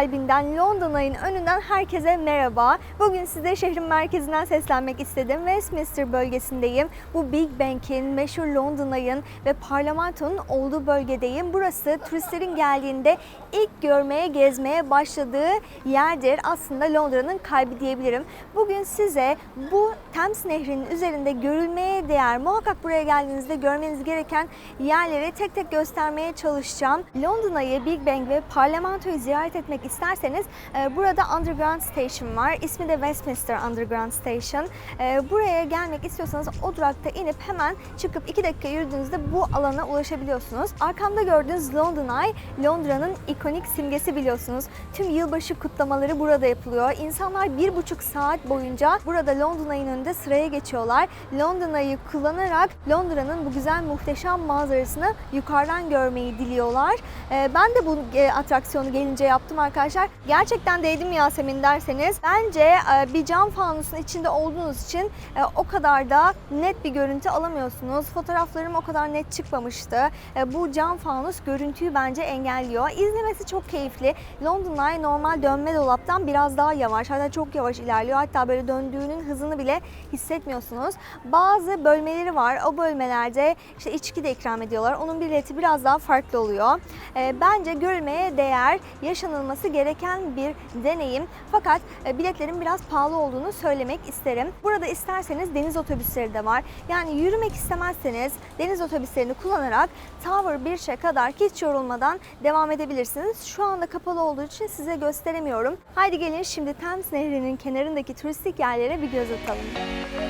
kalbinden, Londra'nın önünden herkese merhaba. Bugün size şehrin merkezinden seslenmek istedim. Westminster bölgesindeyim. Bu Big Ben'in, meşhur Londra'nın ve parlamentonun olduğu bölgedeyim. Burası turistlerin geldiğinde ilk görmeye, gezmeye başladığı yerdir. Aslında Londra'nın kalbi diyebilirim. Bugün size bu Thames Nehri'nin üzerinde görülmeye değer, muhakkak buraya geldiğinizde görmeniz gereken yerleri tek tek göstermeye çalışacağım. Londra'yı, Big Bang ve parlamentoyu ziyaret etmek isterseniz e, burada Underground Station var. İsmi de Westminster Underground Station. E, Buraya gelmek istiyorsanız o durakta inip hemen çıkıp 2 dakika yürüdüğünüzde bu alana ulaşabiliyorsunuz. Arkamda gördüğünüz London Eye, Londra'nın ikonik simgesi biliyorsunuz. Tüm yılbaşı kutlamaları burada yapılıyor. İnsanlar bir buçuk saat boyunca burada London Eye'nin önünde sıraya geçiyorlar. London Eye'yi kullanarak Londra'nın bu güzel muhteşem manzarasını yukarıdan görmeyi diliyorlar. Ee, Ben de bu e, atraksiyonu gelince yaptım arkadaşlar. Gerçekten değdi mi Yasemin derseniz bence e, bir cam fanusun içinde olduğunuz için e, o kadar da net bir görüntü alamıyorsunuz. Fotoğraflarım o kadar net çıkmamıştı. E, Bu cam fanus görüntüyü bence engelliyor. İzlemesi çok keyifli. London Eye normal dönme dolaptan biraz daha yavaş. Hatta çok yavaş ilerliyor. Hatta böyle döndüğünün hızını bile hissetmiyorsunuz. Bazı bölmeleri var. O bölmelerde işte içki de ikram ediyorlar. Onun bileti biraz daha farklı oluyor. Bence görülmeye değer, yaşanılması gereken bir deneyim. Fakat e, biletlerin biraz pahalı olduğunu söylemek isterim. Burada isterseniz deniz otobüsleri de var. Yani yürümek istemezseniz deniz otobüslerini kullanarak Tower Bridge'e kadar hiç yorulmadan devam edebilirsiniz. Şu anda kapalı olduğu için size gösteremiyorum. Haydi gelin şimdi Thames Nehri'nin kenarındaki turistik yerlere bir göz atalım.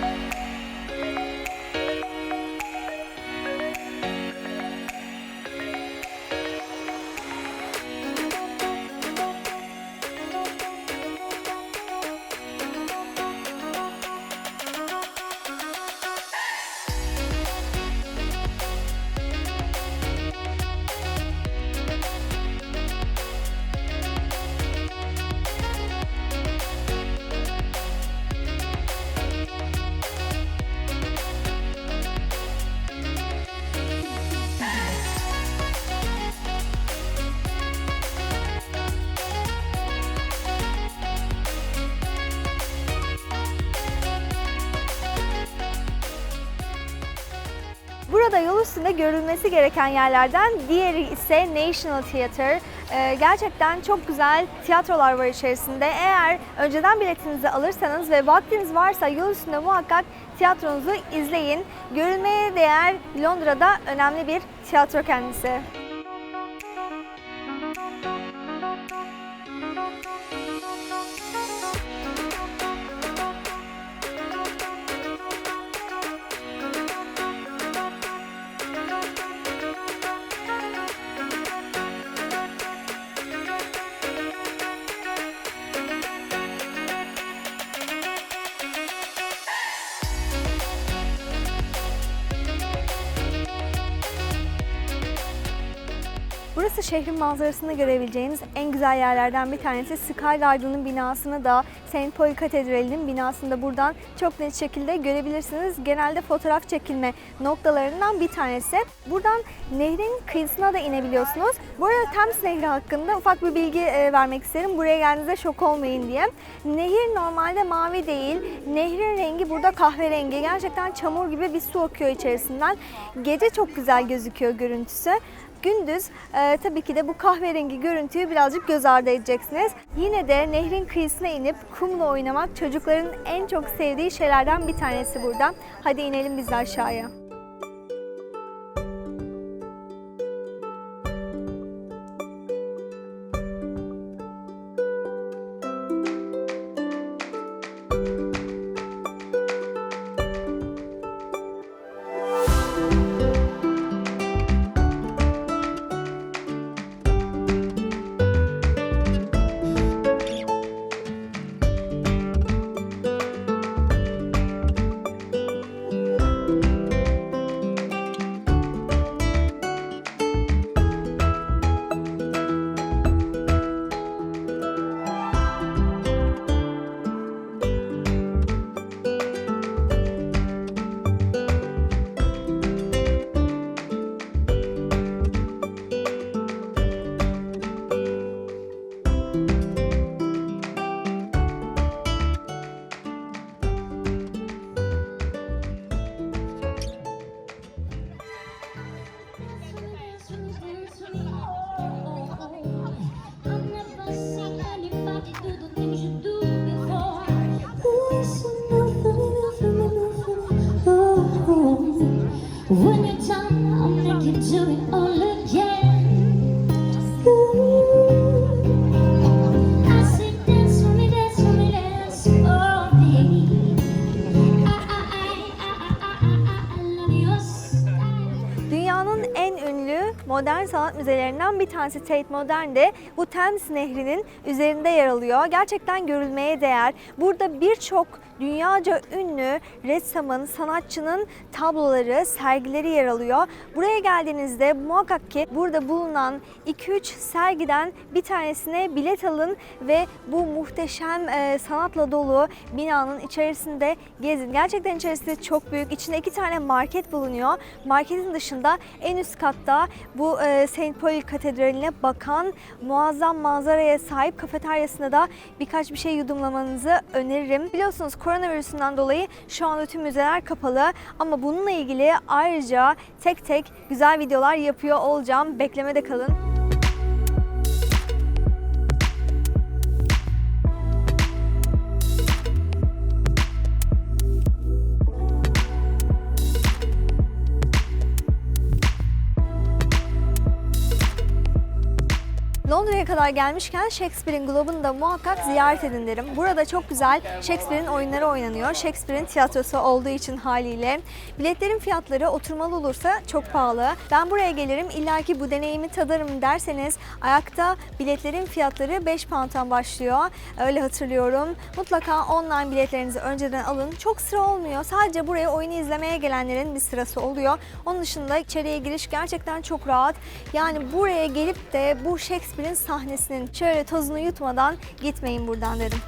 Burada yol üstünde görülmesi gereken yerlerden diğeri ise National Theatre. Ee, gerçekten çok güzel tiyatrolar var içerisinde. Eğer önceden biletinizi alırsanız ve vaktiniz varsa yol üstünde muhakkak tiyatronuzu izleyin. Görülmeye değer Londra'da önemli bir tiyatro kendisi. Burası şehrin manzarasını görebileceğiniz en güzel yerlerden bir tanesi. Sky Garden'ın binasını da St. Paul Katedrali'nin binasını da buradan çok net şekilde görebilirsiniz. Genelde fotoğraf çekilme noktalarından bir tanesi. Buradan nehrin kıyısına da inebiliyorsunuz. Bu arada Thames Nehri hakkında ufak bir bilgi e, vermek isterim. Buraya geldiğinizde şok olmayın diye. Nehir normalde mavi değil. Nehrin rengi burada kahverengi. Gerçekten çamur gibi bir su akıyor içerisinden. Gece çok güzel gözüküyor görüntüsü. Gündüz e, tabii ki de bu kahverengi görüntüyü birazcık göz ardı edeceksiniz. Yine de nehrin kıyısına inip kumla oynamak çocukların en çok sevdiği şeylerden bir tanesi burada. Hadi inelim biz aşağıya. Dünyanın en ünlü modern sanat müzelerinden bir tanesi Tate Modern'de bu Thames Nehri'nin üzerinde yer alıyor. Gerçekten görülmeye değer. Burada birçok dünyaca ünlü ressamın, sanatçının tabloları, sergileri yer alıyor. Buraya geldiğinizde muhakkak ki burada bulunan 2-3 sergiden bir tanesine bilet alın ve bu muhteşem e, sanatla dolu binanın içerisinde gezin. Gerçekten içerisi çok büyük. İçinde iki tane market bulunuyor. Marketin dışında en üst katta bu e, St. Paul Katedrali'ne bakan muazzam manzaraya sahip kafeteryasında da birkaç bir şey yudumlamanızı öneririm. Biliyorsunuz koronavirüsünden dolayı şu anda tüm müzeler kapalı ama bununla ilgili ayrıca tek tek güzel videolar yapıyor olacağım. Beklemede kalın. Londra'ya kadar gelmişken Shakespeare'in Globe'unu da muhakkak ziyaret edin derim. Burada çok güzel Shakespeare'in oyunları oynanıyor. Shakespeare'in tiyatrosu olduğu için haliyle. Biletlerin fiyatları oturmalı olursa çok pahalı. Ben buraya gelirim illaki bu deneyimi tadarım derseniz ayakta biletlerin fiyatları 5 pound'tan başlıyor. Öyle hatırlıyorum. Mutlaka online biletlerinizi önceden alın. Çok sıra olmuyor. Sadece buraya oyunu izlemeye gelenlerin bir sırası oluyor. Onun dışında içeriye giriş gerçekten çok rahat. Yani buraya gelip de bu Shakespeare'in sahnesinin şöyle tozunu yutmadan gitmeyin buradan derim.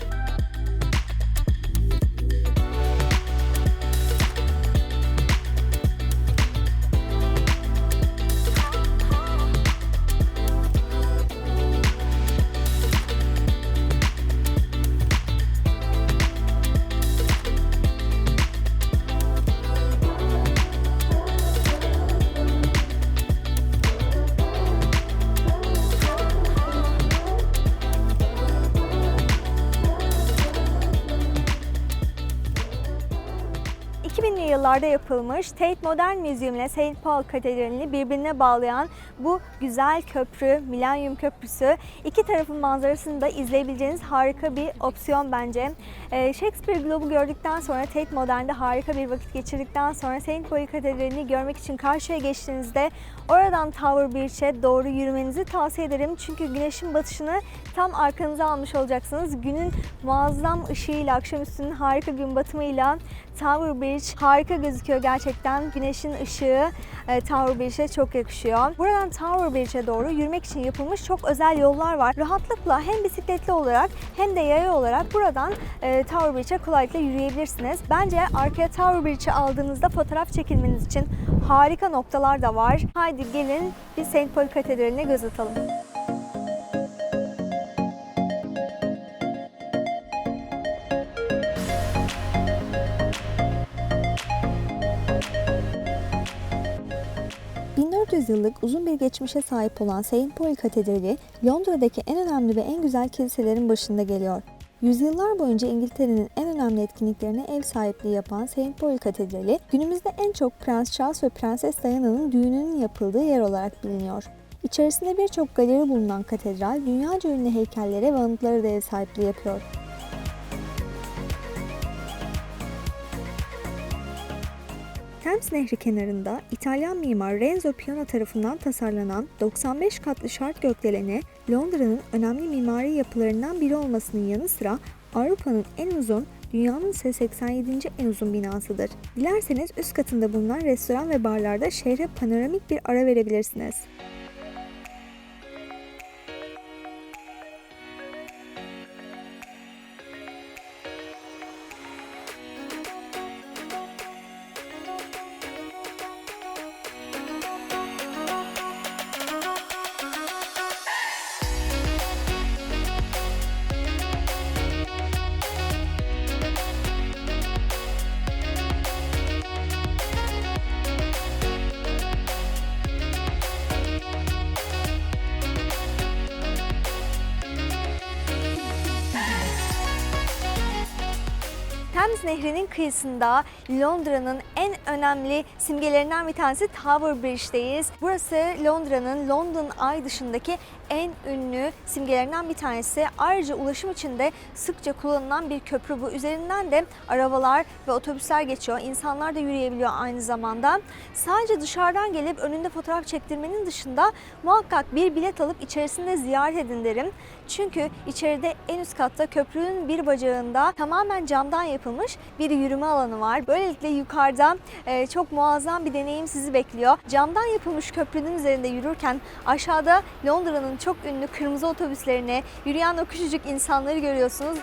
Yıllarda yapılmış Tate Modern Museum ile St. Paul Katedrali'ni birbirine bağlayan bu güzel köprü, Milenyum Köprüsü... ...iki tarafın manzarasını da izleyebileceğiniz harika bir opsiyon bence. Ee, Shakespeare Globe'u gördükten sonra Tate Modern'de harika bir vakit geçirdikten sonra St. Paul Katedrali'ni görmek için karşıya geçtiğinizde... ...oradan Tower Bridge'e doğru yürümenizi tavsiye ederim. Çünkü güneşin batışını tam arkanıza almış olacaksınız. Günün muazzam ışığıyla, akşamüstünün harika gün batımıyla Tower Bridge harika gözüküyor gerçekten. Güneşin ışığı e, Tower Bridge'e çok yakışıyor. Buradan Tower Bridge'e doğru yürümek için yapılmış çok özel yollar var. Rahatlıkla hem bisikletli olarak hem de yaya olarak buradan e, Tower Bridge'e kolaylıkla yürüyebilirsiniz. Bence arkaya Tower Bridge'i aldığınızda fotoğraf çekilmeniz için harika noktalar da var. Haydi gelin bir St. Paul Katedrali'ne göz atalım. ...1400 yıllık uzun bir geçmişe sahip olan St. Paul Katedrali, Londra'daki en önemli ve en güzel kiliselerin başında geliyor. Yüzyıllar boyunca İngiltere'nin en önemli etkinliklerine ev sahipliği yapan St. Paul Katedrali, günümüzde en çok Prens Charles ve Prenses Diana'nın düğününün yapıldığı yer olarak biliniyor. İçerisinde birçok galeri bulunan katedral, dünyaca ünlü heykellere ve anıtlara da ev sahipliği yapıyor. Thames Nehri kenarında İtalyan mimar Renzo Piano tarafından tasarlanan 95 katlı şart gökdeleni Londra'nın önemli mimari yapılarından biri olmasının yanı sıra Avrupa'nın en uzun, dünyanın ise 87. en uzun binasıdır. Dilerseniz üst katında bulunan restoran ve barlarda şehre panoramik bir ara verebilirsiniz. Thames Nehri'nin kıyısında Londra'nın en önemli simgelerinden bir tanesi Tower Bridge'deyiz. Burası Londra'nın London Eye dışındaki en ünlü simgelerinden bir tanesi. Ayrıca ulaşım için de sıkça kullanılan bir köprü bu. Üzerinden de arabalar ve otobüsler geçiyor. İnsanlar da yürüyebiliyor aynı zamanda. Sadece dışarıdan gelip önünde fotoğraf çektirmenin dışında muhakkak bir bilet alıp içerisinde ziyaret edin derim. Çünkü içeride en üst katta köprünün bir bacağında tamamen camdan yapılmış bir yürüme alanı var. Böylelikle yukarıda e, çok muazzam bir deneyim sizi bekliyor. Camdan yapılmış köprünün üzerinde yürürken aşağıda Londra'nın çok ünlü kırmızı otobüslerini, yürüyen o küçücük insanları görüyorsunuz.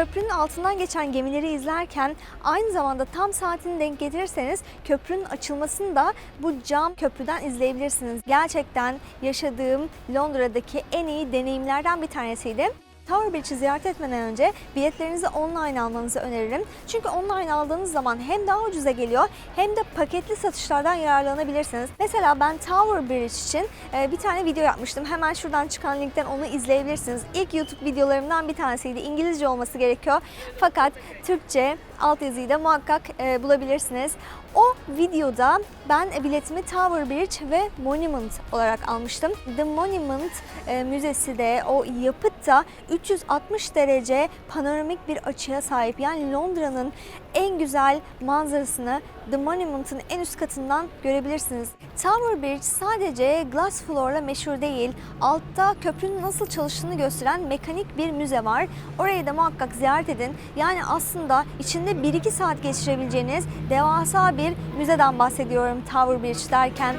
Köprünün altından geçen gemileri izlerken aynı zamanda tam saatini denk getirirseniz köprünün açılmasını da bu cam köprüden izleyebilirsiniz. Gerçekten yaşadığım Londra'daki en iyi deneyimlerden bir tanesiydi. Tower Bridge'i ziyaret etmeden önce biletlerinizi online almanızı öneririm. Çünkü online aldığınız zaman hem daha ucuza geliyor hem de paketli satışlardan yararlanabilirsiniz. Mesela ben Tower Bridge için e, bir tane video yapmıştım. Hemen şuradan çıkan linkten onu izleyebilirsiniz. İlk YouTube videolarımdan bir tanesiydi. İngilizce olması gerekiyor. Fakat Türkçe altyazıyı da muhakkak e, bulabilirsiniz. O videoda ben biletimi Tower Bridge ve Monument olarak almıştım. The Monument e, Müzesi de o yapıt da 360 derece panoramik bir açıya sahip. Yani Londra'nın en güzel manzarasını The Monument'ın en üst katından görebilirsiniz. Tower Bridge sadece glass floor'la meşhur değil. Altta köprünün nasıl çalıştığını gösteren mekanik bir müze var. Orayı da muhakkak ziyaret edin. Yani aslında içinde 1-2 saat geçirebileceğiniz devasa bir müzeden bahsediyorum Tower Bridge derken.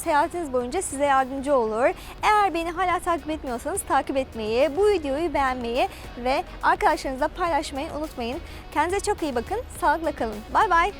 Seyahatiniz boyunca size yardımcı olur. Eğer beni hala takip etmiyorsanız takip etmeyi, bu videoyu beğenmeyi ve arkadaşlarınızla paylaşmayı unutmayın. Kendinize çok iyi bakın, sağlıkla kalın. Bay bay.